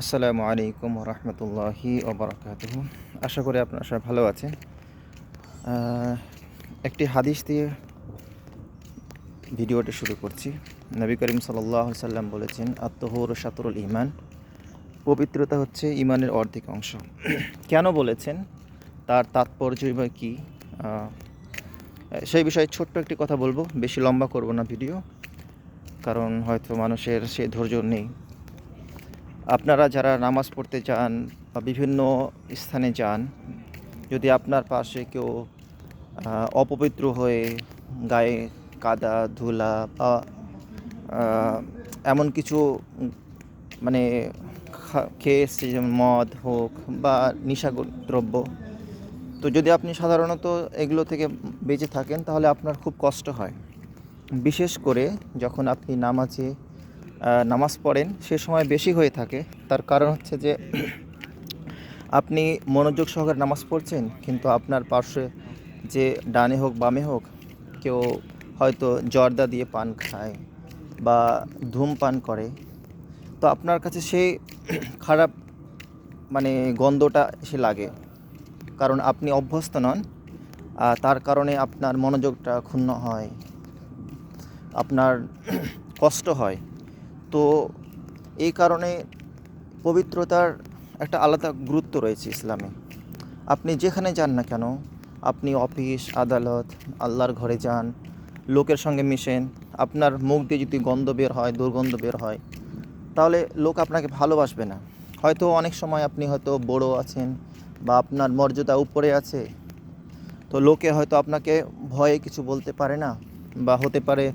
আসসালামু আলাইকুম রহমতুল্লাহি ওবরাকাত আশা করি আপনারা সবাই ভালো আছেন। একটি হাদিস দিয়ে ভিডিওটি শুরু করছি। নবী করিম সাল্লাহ সাল্লাম বলেছেন আত্মহর সাতরুল ইমান পবিত্রতা হচ্ছে ইমানের অর্ধেক অংশ। কেন বলেছেন? তার তাৎপর্যই বা কী? সেই বিষয়ে ছোট্ট একটি কথা বলব। বেশি লম্বা করব না ভিডিও, কারণ হয়তো মানুষের সেই ধৈর্য নেই। আপনারা যারা নামাজ পড়তে চান বা বিভিন্ন স্থানে যান, যদি আপনার পাশে কেউ অপবিত্র হয়ে গায়ে কাদা, ধুলা বা এমন কিছু মানে খেয়ে এসছে যেমন মদ হোক বা নিশা দ্রব্য তো যদি আপনি সাধারণত এগুলো থেকে বেঁচে থাকেন তাহলে আপনার খুব কষ্ট হয়। বিশেষ করে যখন আপনি নামাজে নামাজ পড়েন, সে সময় বেশি হয়ে থাকে। তার কারণ হচ্ছে যে আপনি মনোযোগ সহকারে নামাজ পড়ছেন, কিন্তু আপনার পার্শ্বে যে ডানে হোক, বামে হোক, কেউ হয়তো জর্দা দিয়ে পান খায় বা ধূমপান করে। তো আপনার কাছে সেই খারাপ মানে গন্ধটা এসে লাগে। কারণ আপনি অভ্যস্ত নন তার কারণে আপনার মনোযোগটা ক্ষুণ্ণ হয়। আপনার কষ্ট হয়। তো এই কারণে পবিত্রতার একটা আলাদা গুরুত্ব রয়েছে ইসলামে। আপনি যেখানে যান না কেন, আপনি অফিস, আদালত, আল্লাহর ঘরে যান, লোকের সঙ্গে মিশেন, আপনার মুখ দিয়ে যদি গন্ধ বের হয়, দুর্গন্ধ বের হয়, তাহলে লোক আপনাকে ভালোবাসবে না। হয়তো অনেক সময় আপনি হয়তো বড় আছেন বা আপনার মর্যাদা উপরে আছে, তো লোকে হয়তো আপনাকে ভয়ে কিছু বলতে পারে না বা হতে পারে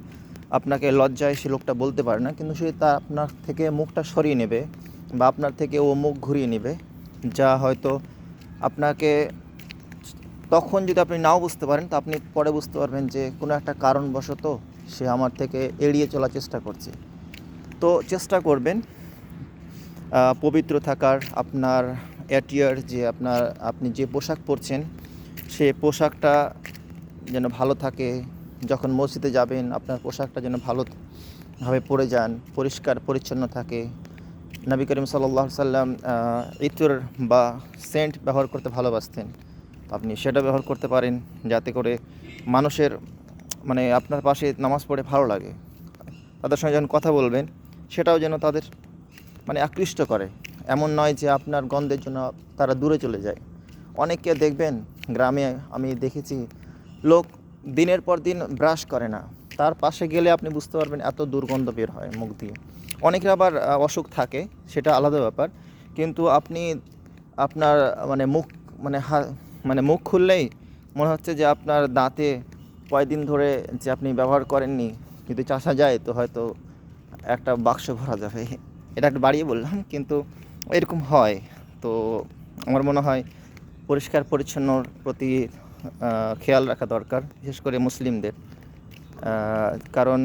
আপনাকে লজ্জায় সে লোকটা বলতে পারে না, কিন্তু সে তা আপনার থেকে মুখটা সরিয়ে নেবে বা আপনার থেকে ও মুখ ঘুরিয়ে নেবে, যা হয়তো আপনাকে তখন যদি আপনি নাও বুঝতে পারেন, তো আপনি পরে বুঝতে পারবেন যে কোনো একটা কারণবশত সে আমার থেকে এড়িয়ে চলার চেষ্টা করছে। তো চেষ্টা করবেন পবিত্র থাকার আপনার অ্যাটিয়ার যে আপনার, আপনি যে পোশাক পরছেন, সে পোশাকটা যেন ভালো থাকে যখন মসজিদে যাবেন, আপনার পোশাকটা যেন ভালোভাবে পরে যান, পরিষ্কার, পরিচ্ছন্ন থাকে। নবী করিম সাল্লাহ সাল্লাম ইতর বা সেন্ট ব্যবহার করতে ভালোবাসতেন। আপনি সেটা ব্যবহার করতে পারেন, যাতে করে মানুষের মানে আপনার পাশে নামাজ পড়ে ভালো লাগে। তাদের সঙ্গে যখন কথা বলবেন, সেটাও যেন তাদের মানে আকৃষ্ট করে। এমন নয় যে আপনার গন্ধের জন্য তারা দূরে চলে যায়। অনেককে দেখবেন, গ্রামে আমি দেখেছি, লোক দিনের পর দিন ব্রাশ করে না। তার পাশে গেলে আপনি বুঝতে পারবেন এত দুর্গন্ধ বের হয় মুখ দিয়ে। অনেকের আবার অসুখ থাকে, সেটা আলাদা ব্যাপার। কিন্তু আপনি আপনার মানে মুখ মানে মানে মুখ খুললেই মনে হচ্ছে যে আপনার দাঁতে কয়দিন ধরে যে আপনি ব্যবহার করেননি, যদি চাষা যায় তো হয়তো একটা বাক্স ভরা যাবে। এটা একটু বাড়িয়ে বললাম, কিন্তু এরকম হয়। তো আমার মনে হয় পরিষ্কার পরিচ্ছন্নর প্রতি খেয়াল রাখা দরকার, বিশেষ করে মুসলিমদের। কারণ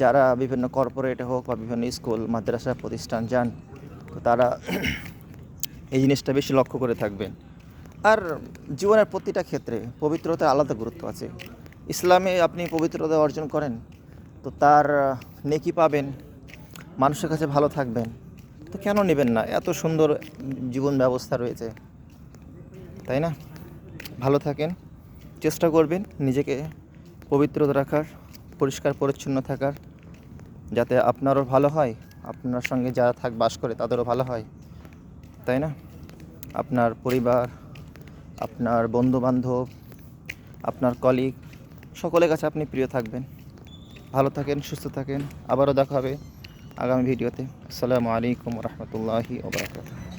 যারা বিভিন্ন কর্পোরেটে হোক বা বিভিন্ন স্কুল, মাদ্রাসা প্রতিষ্ঠান যান, তো তারা এই জিনিসটা বেশি লক্ষ্য করে থাকবেন। আর জীবনের প্রতিটা ক্ষেত্রে পবিত্রতার আলাদা গুরুত্ব আছে। ইসলামে আপনি পবিত্রতা অর্জন করেন, তো তার নেকি পাবেন, মানুষের কাছে ভালো থাকবেন, তো কেন নেবেন না? এত সুন্দর জীবন ব্যবস্থা রয়েছে। তাই না? ভালো থাকেন। চেষ্টা করবেন নিজেকে পবিত্রতা রাখার, পরিষ্কার, পরিচ্ছন্ন থাকার, যাতে আপনারও ভালো হয়, আপনার সঙ্গে যারা থাক, বাস করে, তাদেরও ভালো হয়। তাই না? আপনার পরিবার, আপনার বন্ধুবান্ধব, আপনার কলিগ সকলের কাছে আপনি প্রিয় থাকবেন। ভালো থাকেন, সুস্থ থাকেন। আবারও দেখা হবে আগামী ভিডিওতে। আসসালামু আলাইকুম রহমতুল্লাহি ওবরাকাতুহ